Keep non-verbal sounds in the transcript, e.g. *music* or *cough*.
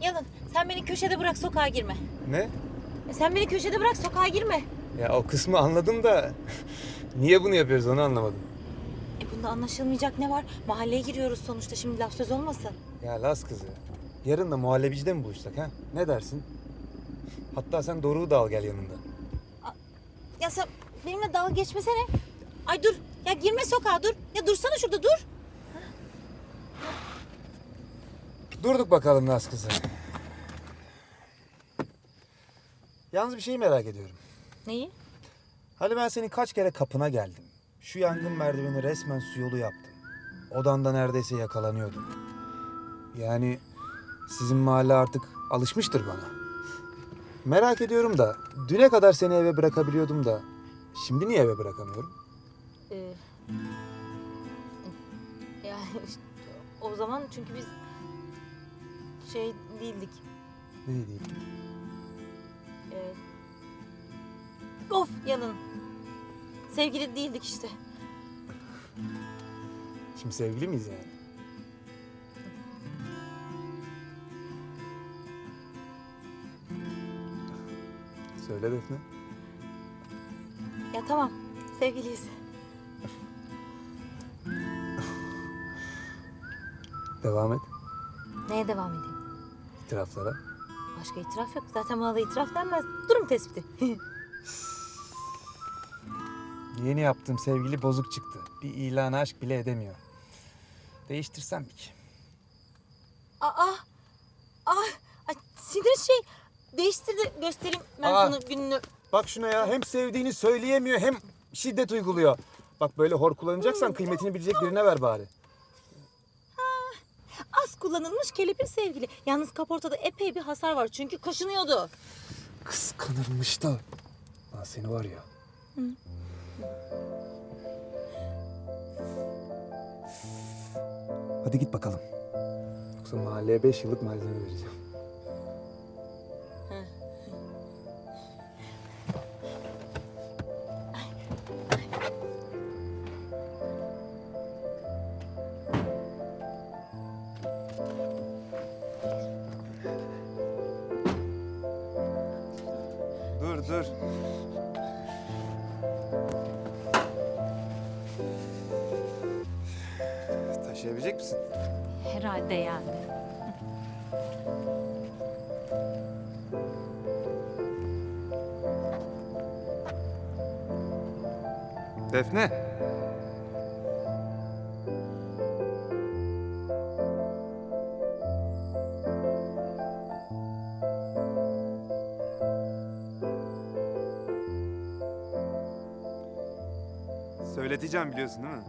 Yalın sen beni köşede bırak sokağa girme. Ne? E, Sen beni köşede bırak sokağa girme. Ya o kısmı anladım da *laughs* niye bunu yapıyoruz onu anlamadım. E bunda anlaşılmayacak ne var? Mahalleye giriyoruz sonuçta şimdi laf söz olmasın. Ya Laz kızı. Yarın da muhallebicide mi buluşsak ha? Ne dersin? Hatta sen Doruk'u da al gel yanında. Ya sen benimle dalga geçmesene. Ay dur. Ya girme sokağa dur. Ya dursana şurada dur. Durduk bakalım Laz kızı. Yalnız bir şeyi merak ediyorum. Neyi? Hani ben senin kaç kere kapına geldim. Şu yangın merdiveni resmen su yolu yaptım. Odanda neredeyse yakalanıyordum. Yani sizin mahalle artık alışmıştır bana. Merak ediyorum da düne kadar seni eve bırakabiliyordum da şimdi niye eve bırakamıyorum? Ee, yani işte o zaman çünkü biz şey değildik. Ne diyeyim? Ee, of yalın. Sevgili değildik işte. Şimdi sevgili miyiz yani? Söyle Defne. Ya tamam sevgiliyiz. Devam et. Neye devam edeyim? İtiraflara. Başka itiraf yok. Zaten bana da itiraf denmez. Durum tespiti. *laughs* Yeni yaptığım sevgili bozuk çıktı. Bir ilan aşk bile edemiyor. Değiştirsem ki. Aa! Aa! Ay, sinir şey. Değiştir de göstereyim ben Aa. sana gününü. Bak şuna ya hem sevdiğini söyleyemiyor hem şiddet uyguluyor. Bak böyle hor kullanacaksan kıymetini bilecek birine ver bari. Kullanılmış kelepir sevgili. Yalnız kaportada epey bir hasar var çünkü kaşınıyordu. Kıskanırmış da. Lan seni var ya. Hadi git bakalım. Yoksa mahalleye beş yıllık malzeme vereceğim. Dur dur. Taşıyabilecek misin? Herhalde yani. Defne. Söyleteceğim biliyorsun değil mi?